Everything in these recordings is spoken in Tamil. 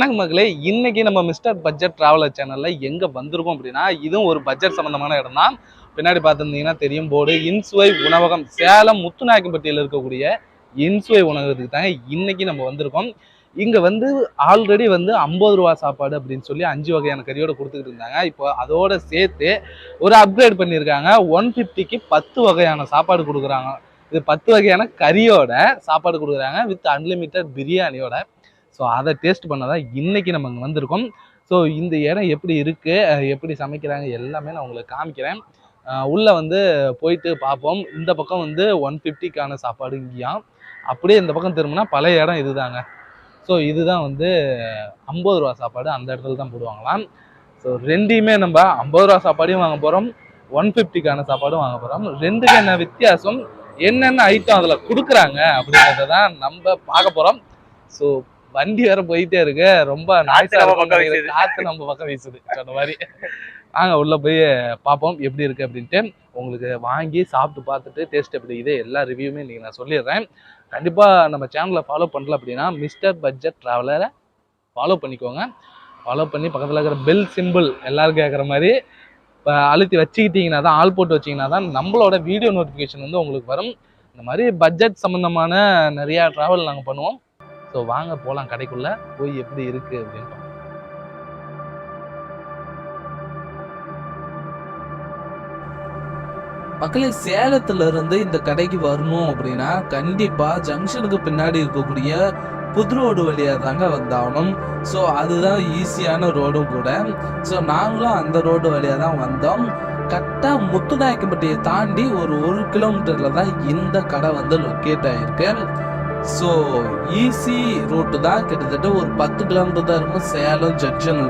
வணக்கம் மக்களே. இன்னைக்கு நம்ம மிஸ்டர் பட்ஜெட் டிராவலர் சேனல்ல எங்க வந்திருக்கோம் அப்படின்னா இதுவும் ஒரு பட்ஜெட் சம்பந்தமான இடம் தான். பின்னாடி பார்த்துருந்தீங்கன்னா தெரியும் போர்டு இன்சுவை உணவகம். சேலம் முத்துநாயக்கம்பட்டியில் இருக்கக்கூடிய இன்சுவை உணவகத்துக்கு தாங்க இன்னைக்கு நம்ம வந்திருக்கோம். இங்க வந்து ஆல்ரெடி வந்து ஐம்பது ரூபா சாப்பாடு அப்படின்னு சொல்லி அஞ்சு வகையான கறியோட கொடுத்துக்கிட்டு இருந்தாங்க. இப்போ அதோட சேர்த்து ஒரு அப்கிரேட் பண்ணியிருக்காங்க. ஒன் ஃபிஃப்டிக்கு பத்து வகையான சாப்பாடு கொடுக்குறாங்க. இது பத்து வகையான கறியோட சாப்பாடு கொடுக்குறாங்க. வித் அன்லிமிட்டட் பிரியாணியோட. ஸோ அதை டேஸ்ட் பண்ண தான் இன்றைக்கி நம்ம இங்கே வந்திருக்கோம். ஸோ இந்த இடம் எப்படி இருக்குது எப்படி சமைக்கிறாங்க எல்லாமே நான் உங்களுக்கு காமிக்கிறேன். உள்ளே வந்து போயிட்டு பார்ப்போம். இந்த பக்கம் வந்து ஒன் ஃபிஃப்டிக்கான சாப்பாடு இங்கேயாம் அப்படியே இந்த பக்கம் திரும்பினா பழைய இடம் இதுதாங்க. ஸோ இதுதான் வந்து ஐம்பது ரூபா சாப்பாடு. அந்த இடத்துல தான் போடுவாங்களாம். ஸோ ரெண்டையுமே நம்ம ஐம்பது ரூபா சாப்பாடையும் வாங்க போகிறோம் ஒன் ஃபிஃப்டிக்கான சாப்பாடும் வாங்க போகிறோம் ரெண்டுக்கு என்ன வித்தியாசம்? என்னென்ன ஐட்டம் அதில் கொடுக்குறாங்க அப்படிங்கிறத தான் நம்ம பார்க்க போகிறோம் ஸோ வண்டி வேற போயிட்டே இருக்கு. ரொம்ப நாய்ஸா. காத்து நம்ம பக்கம் வீசுது. சொன்ன மாதிரி. வாங்க உள்ள போய் பார்ப்போம் எப்படி இருக்கு அப்படின்ட்டு. உங்களுக்கு வாங்கி சாப்பிட்டு பார்த்துட்டு டேஸ்ட் எப்படி இது எல்லா ரிவ்யூமே இன்னைக்கு நான் சொல்லிடுறேன். கண்டிப்பா நம்ம சேனலை ஃபாலோ பண்ணல அப்படின்னா மிஸ்டர் பட்ஜெட் டிராவலரை ஃபாலோ பண்ணிக்கோங்க. ஃபாலோ பண்ணி பக்கத்தில் இருக்கிற பெல் சிம்பிள் எல்லாரும் கேட்குற மாதிரி இப்போ அழுத்தி வச்சுக்கிட்டீங்கன்னா தான் ஆள் போட்டு வச்சிங்கன்னா தான் நம்மளோட வீடியோ நோட்டிஃபிகேஷன் வந்து உங்களுக்கு வரும். இந்த மாதிரி பட்ஜெட் சம்மந்தமான நிறையா ட்ராவல் நாங்கள் பண்ணுவோம். ஸோ வாங்க போகலாம் கடைக்குள்ள போய் எப்படி இருக்கு அப்படின்னு மக்களே சேலத்துல இருந்து இந்த கடைக்கு வரணும் அப்படின்னா கண்டிப்பா ஜங்ஷனுக்கு பின்னாடி இருக்கக்கூடிய புது ரோடு வழியா தாங்க வந்தாகணும். ஸோ அதுதான் ஈஸியான ரோடும் கூட. ஸோ நாங்களும் அந்த ரோடு வழியா தான் வந்தோம். கரெக்டாக முத்துநாயக்கம்பட்டியை தாண்டி ஒரு ஒரு கிலோமீட்டர்ல தான் இந்த கடை வந்து லொக்கேட் ஆயிருக்கு. ஸோ ஈஸி ரூட்டு தான் கிட்டத்தட்ட ஒரு பத்து கிலோமீட்டர் தான் இருக்கும் சேலம் ஜங்ஷன்ல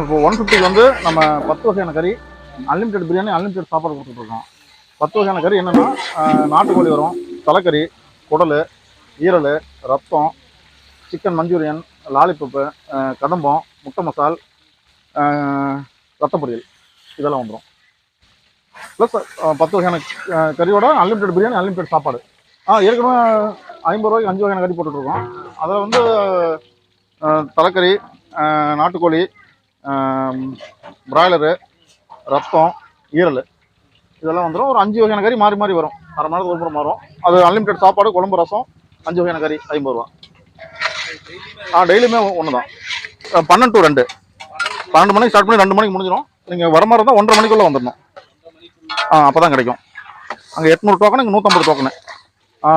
இப்போ ஒன் ஃபிஃப்டிக்கு வந்து நம்ம பத்து வகையான கறி அன்லிமிட்டெட் பிரியாணி அன்லிமிட்டெட் சாப்பாடு கொடுத்துட்ருக்கோம் பத்து வகையான கறி என்னென்னா நாட்டுக்கோழி வரும் தலைக்கறி குடல் ஈரல் ரத்தம் சிக்கன் மஞ்சூரியன் லாலிபப்பு கதம்பம் முட்டை மசால் ரத்த பொரியல். இதெல்லாம் வந்துடும் ப்ளஸ் பத்து வகையான கறியோட அன்லிமிட்டெட் பிரியாணி அன்லிமிட்டெட் சாப்பாடு. ஆ ஏற்கனவே ஐம்பது ரூபாய்க்கு அஞ்சு வகையான கறி போட்டுட்ருக்கோம் அதில் வந்து தலைக்கறி நாட்டுக்கோழி பிராய்லரு ரத்தம் ஈரல். இதெல்லாம் வந்துடும் ஒரு அஞ்சு வகையான கறி மாறி மாறி வரும். அரை மணி நேரத்துக்கு ஒரு மாறும். அது அன்லிமிட்டெட் சாப்பாடு குழம்பு ரசம் அஞ்சு வகையான கறி ஐம்பது ரூபா. ஆ டெய்லியுமே ஒன்று தான் பன்னெண்டு டு ரெண்டு. பன்னெண்டு மணிக்கு ஸ்டார்ட் பண்ணி ரெண்டு மணிக்கு முடிஞ்சிடும் நீங்கள் வர மாதிரி இருந்தால் ஒன்றரை மணிக்குள்ளே வந்துடணும் ஆ அப்போ தான் கிடைக்கும். அங்கே எட்நூறு டோக்கன் இங்கே நூற்றம்பது டோக்கனு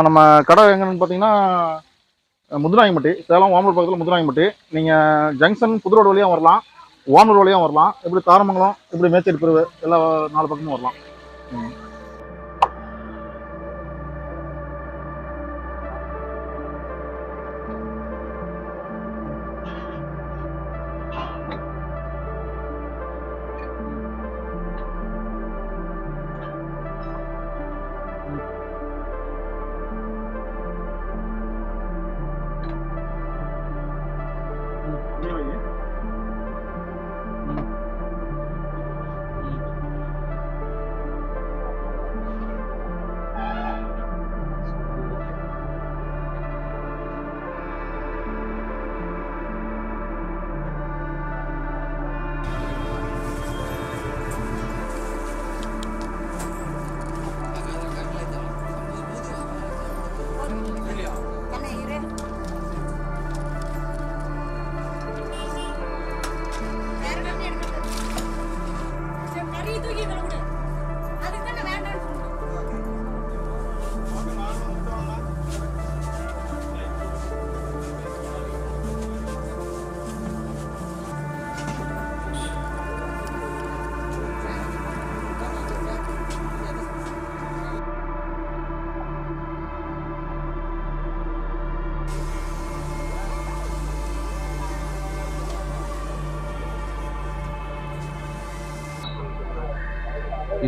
நம்ம கடை எங்கன்னு பார்த்தீங்கன்னா முதுநாயம்பட்டி சேலம் ஓமலூர் பக்கத்தில் முதுநாயம்பட்டி நீங்கள் ஜங்ஷன் புது ரோடு வழியாக வரலாம். ஓனர் வழியாக வரலாம் இப்படி தாரமங்கலம் இப்படி மேச்சேரி பிரிவு எல்லா நாலு பக்கமும் வரலாம்.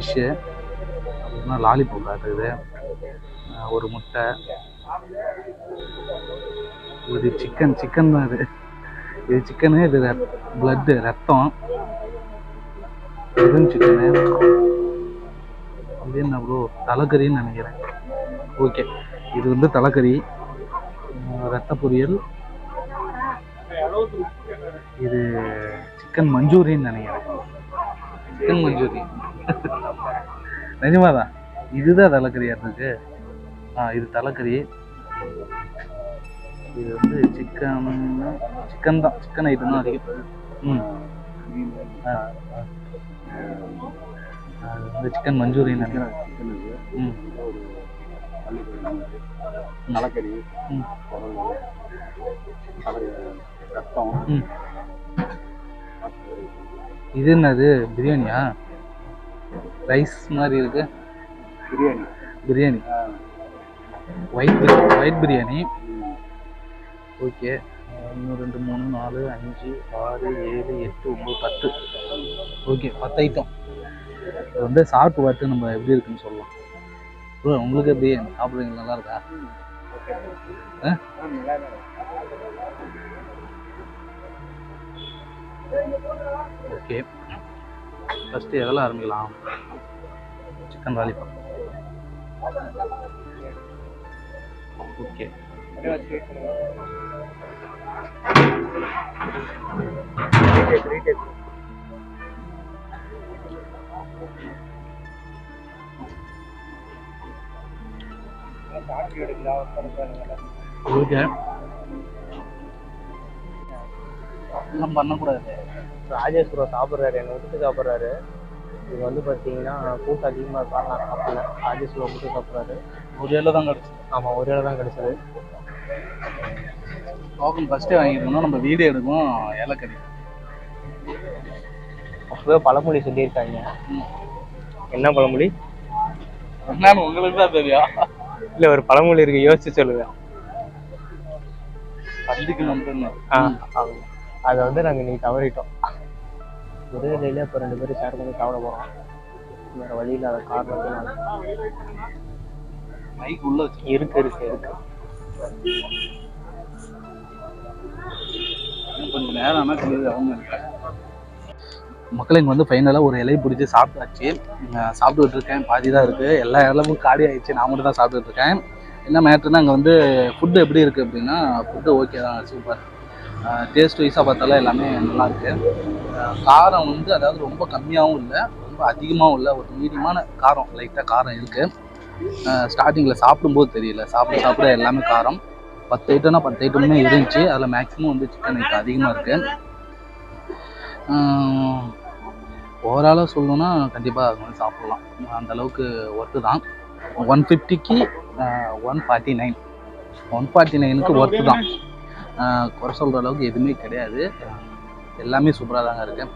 ஃபிஷ்ஷு அப்புறமா லாலிபாப் காட்டுது ஒரு முட்டை இது சிக்கன் சிக்கன் தான் இது. இது சிக்கனு இது பிளட்டு ரத்தம். இதுவும் சிக்கனு இது என்ன ப்ரோ தலைக்கறின்னு நினைக்கிறேன். ஓகே இது வந்து தலைக்கறி. ரத்த பொரியல். இது சிக்கன் மஞ்சூரியன் நினைக்கிறேன். சிக்கன் மஞ்சூரியன் நிஜமாதான்? இதுதான் தலைக்கறியா இருக்கு ஆ இது தலைக்கறி. இது வந்து சிக்கன் சிக்கன் தான். சிக்கன் ஐட்டம் தான் அதிகம். ம். அது வந்து சிக்கன் மஞ்சூரியன் ம். தலைக்கறி ம். ரத்தம். ம். இது என்னது? பிரியாணியா? ரைஸ் மாதிரி இருக்கு. Biryani. Biryani. White white biryani. Okay. ஒன்று ரெண்டு மூணு நாலு அஞ்சு ஆறு ஏழு எட்டு ஒம்பது பத்து. ஓகே பத்து ஐட்டம் இது வந்து சாப்பிட்டு பார்த்து நம்ம எப்படி இருக்குன்னு சொல்லலாம். ப்ரோ உங்களுக்கு எப்படி? சாப்பிட்றீங்க நல்லா இருக்கா? ஆ? ஓகே. ஃபஸ்ட்டு எதில் ஆரம்பிக்கலாம்? சிக்கன் லாலிபாப் ஓகே ஓகே பண்ணக்கூடாது. ராஜேஷ் ப்ரோ சாப்பிட்றாரு என்னை விட்டுட்டு சாப்பிட்றாரு. இது வந்து பார்த்தீங்கன்னா கூட்டம் அதிகமாக இருக்காங்க நான் சாப்பிடல. ராஜேஷ் ப்ரோ மட்டும் சாப்பிட்றாரு. ஒரு இலை தான் கிடச்சி ஆமாம் ஒரு இடம் தான் கிடைச்சது. டோக்கன் ஃபஸ்ட்டே வாங்கியிருந்தோம்னா நம்ம வீடியோ எடுக்கும் ஏலக்கறி. அப்பவே பழமொழி சொல்லியிருக்காங்க. என்ன பழமொழி? என்னன்னு உங்களுக்கு தான் தெரியும் இல்லை ஒரு பழமொழி இருக்கு யோசிச்சு சொல்லுங்க. பள்ளிக்கு நம்புன்னு அதை வந்து நாங்கள் இன்னைக்கு தவறிட்டோம். விடுதலையில் இப்போ ரெண்டு பேரும் ஷேர் பண்ணி சாப்பிட போகிறோம் வேறு வழி இல்லாத காரணத்தினால மைக் உள்ள வச்சு இருக்கு இருக்கு இருக்கு. கொஞ்சம் நேரம் மக்கள் இங்கே வந்து ஃபைனலாக ஒரு இலையை பிடிச்சி சாப்பிட்டாச்சு. சாப்பிட்டுட்டு இருக்கேன். பாதி தான் இருக்குது எல்லா இலமும் காலி ஆயிடுச்சு. நான் மட்டும் தான் சாப்பிட்டுட்டு இருக்கேன். என்ன மேட்ருனா அங்கே வந்து ஃபுட்டு எப்படி இருக்குது அப்படின்னா ஃபுட்டு ஓகே தான். சூப்பர் டேஸ்ட் வைஸாக பார்த்தாலும் எல்லாமே நல்லாயிருக்கு. காரம் வந்து அதாவது ரொம்ப கம்மியாகவும் இல்லை ரொம்ப அதிகமாகவும் இல்லை ஒரு மீடியமான காரம் லைட்டாக காரம் இருக்குது ஸ்டார்டிங்கில் சாப்பிடும்போது தெரியல சாப்பிட சாப்பிட எல்லாமே காரம். பத்து ஐட்டம்னா பத்து ஐட்டமுமே இருந்துச்சு அதில் மேக்ஸிமம் வந்து சிக்கன் ஐட்டம் அதிகமாக இருக்குது ஓவராலாக சொல்லணும்னா கண்டிப்பாக அது வந்து சாப்பிட்லாம். அந்தளவுக்கு ஒர்த்து தான். ஒன் ஃபிஃப்டிக்கு one forty nine one forty நைனுக்கு ஒர்த்து தான். குறை சொல்கிற அளவுக்கு எதுவுமே கிடையாது. எல்லாமே சூப்பராக தாங்க இருக்குது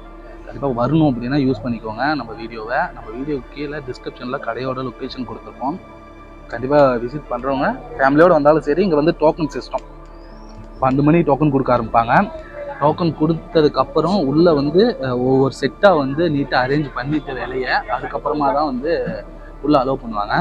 கண்டிப்பாக வரணும் அப்படின்னா யூஸ் பண்ணிக்கோங்க நம்ம வீடியோவை நம்ம வீடியோ கீழே டிஸ்கிரிப்ஷனில் கடையோட லொக்கேஷன் கொடுத்துருப்போம் கண்டிப்பாக விசிட் பண்ணுறவங்க ஃபேமிலியோடு வந்தாலும் சரி இங்கே வந்து டோக்கன் சிஸ்டம் பன்னெண்டு மணி டோக்கன் கொடுக்க ஆரம்பிப்பாங்க. டோக்கன் கொடுத்ததுக்கப்புறம் உள்ளே வந்து ஒவ்வொரு செட்டாக வந்து நீட்டாக அரேஞ்ச் பண்ணிட்டு வேலையை அதுக்கப்புறமா தான் வந்து உள்ளே அலோவ் பண்ணுவாங்க.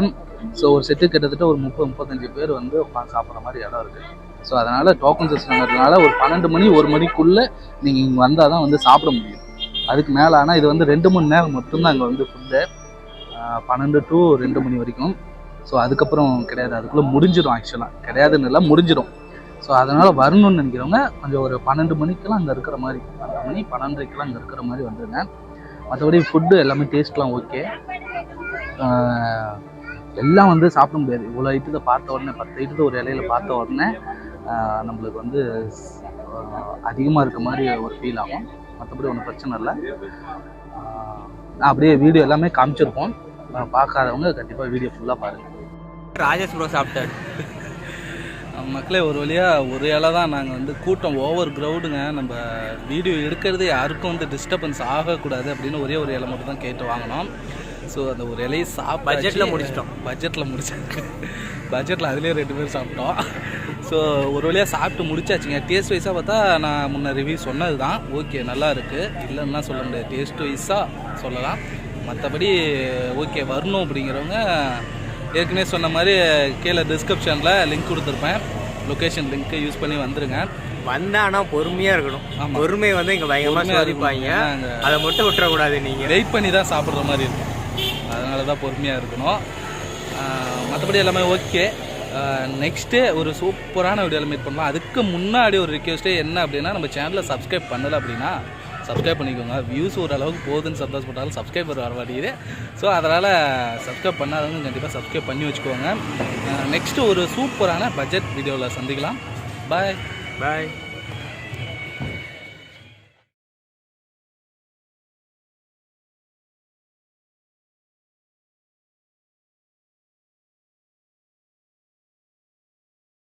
ஸோ ஒரு செட்டு கிட்டத்தட்ட ஒரு முப்பது முப்பத்தஞ்சு பேர் வந்து உட்காந்து சாப்பிட்ற மாதிரி இடம் இருக்குது ஸோ அதனால் டோக்கன் சிஸ்டம்ங்கிறதுனால ஒரு பன்னெண்டு மணி ஒரு மணிக்குள்ளே நீங்கள் இங்கே வந்தால் தான் வந்து சாப்பிட முடியும். அதுக்கு மேலே ஆனால் இது வந்து ரெண்டு மணி நேரம் மட்டும்தான் இங்கே வந்து ஃபுட்டு பன்னெண்டு டு ரெண்டு மணி வரைக்கும். ஸோ அதுக்கப்புறம் கிடையாது. அதுக்குள்ளே முடிஞ்சிடும் ஆக்சுவலாக கிடையாதுன்னு இல்லை முடிஞ்சிடும். ஸோ அதனால் வரணும்னு நினைக்கிறவங்க கொஞ்சம் ஒரு பன்னெண்டு மணிக்கெல்லாம் அங்கே இருக்கிற மாதிரி பன்னெண்டு மணி பன்னெண்டரைக்கெல்லாம் அங்கே இருக்கிற மாதிரி வந்துடுங்க மற்றபடி ஃபுட்டு எல்லாமே டேஸ்ட்லாம் ஓகே எல்லாம் வந்து சாப்பிட முடியாது. இவ்வளோ ஐட்டத்தை பார்த்த உடனே பத்து ஐட்டத்தை ஒரு இலையில பார்த்த உடனே நம்மளுக்கு வந்து அதிகமாக இருக்க மாதிரி ஒரு ஃபீல் ஆகும். மற்றபடி ஒன்றும் பிரச்சனை இல்லை. நான் அப்படியே வீடியோ எல்லாமே காமிச்சிருப்போம். பார்க்காதவங்க கண்டிப்பாக வீடியோ ஃபுல்லாக பாருங்கள் ராஜேஷ் ப்ரோ சாப்பிட்டாரு. மக்களே ஒரு வழியாக ஒரு இலை தான் நாங்கள் வந்து கூட்டம் ஓவர் க்ரௌடுங்க நம்ம வீடியோ எடுக்கிறது யாருக்கும் வந்து டிஸ்டர்பன்ஸ் ஆகக்கூடாது அப்படின்னு ஒரே ஒரு இலை மட்டும் தான் கேட்டு வாங்கினோம். ஸோ அந்த ஒரு இலையை சாப்பிட்டு Budgetல முடிச்சிட்டோம். பட்ஜெட்டில் முடிச்சாங்க பட்ஜெட்டில் அதுலேயே ரெண்டு பேர் சாப்பிட்டோம். ஸோ ஒரு வழியாக சாப்பிட்டு முடிச்சாச்சுங்க. டேஸ்ட் வைஸாக பார்த்தா நான் முன்ன ரிவ்யூ சொன்னது தான் ஓகே நல்லா இருக்குது இல்லைன்னா சொல்ல முடியாது. டேஸ்ட் வைஸாக சொல்லலாம். மற்றபடி ஓகே வரணும் அப்படிங்கிறவங்க ஏற்கனவே சொன்ன மாதிரி கீழே டிஸ்கிரிப்ஷனில் லிங்க் கொடுத்துருப்பேன். லொக்கேஷன் லிங்க்கை யூஸ் பண்ணி வந்துருங்க. வந்தா ஆனா பொறுமையா இருக்கணும். பொறுமை வந்து இங்க பயங்கரமா சோதிப்பாங்க. அதை மட்டும் விட்டுறக்கூடாது நீங்க. வெயிட் பண்ணி தான் சாப்பிட்ற மாதிரி இருக்கும். அதனால தான் பொறுமையாக இருக்கணும் மற்றபடி எல்லாமே ஓகே நெக்ஸ்ட்டு ஒரு சூப்பரான வீடியோவில் மீட் பண்ணலாம். அதுக்கு முன்னாடி ஒரு ரிக்வெஸ்ட்டே என்ன அப்படின்னா நம்ம சேனலை சப்ஸ்கிரைப் பண்ணலை அப்படின்னா சப்ஸ்கிரைப் பண்ணிக்கோங்க. வியூஸ் ஓரளவுக்கு போகுதுன்னு சந்தோஷப்பட்டாலும் சப்ஸ்கிரைபர் வர மாட்டேங்குது ஸோ அதனால் சப்ஸ்கிரைப் பண்ணாதவங்க கண்டிப்பாக சப்ஸ்கிரைப் பண்ணி வச்சுக்கோங்க. நெக்ஸ்ட்டு ஒரு சூப்பரான பட்ஜெட் வீடியோவில் சந்திக்கலாம். பாய் பாய்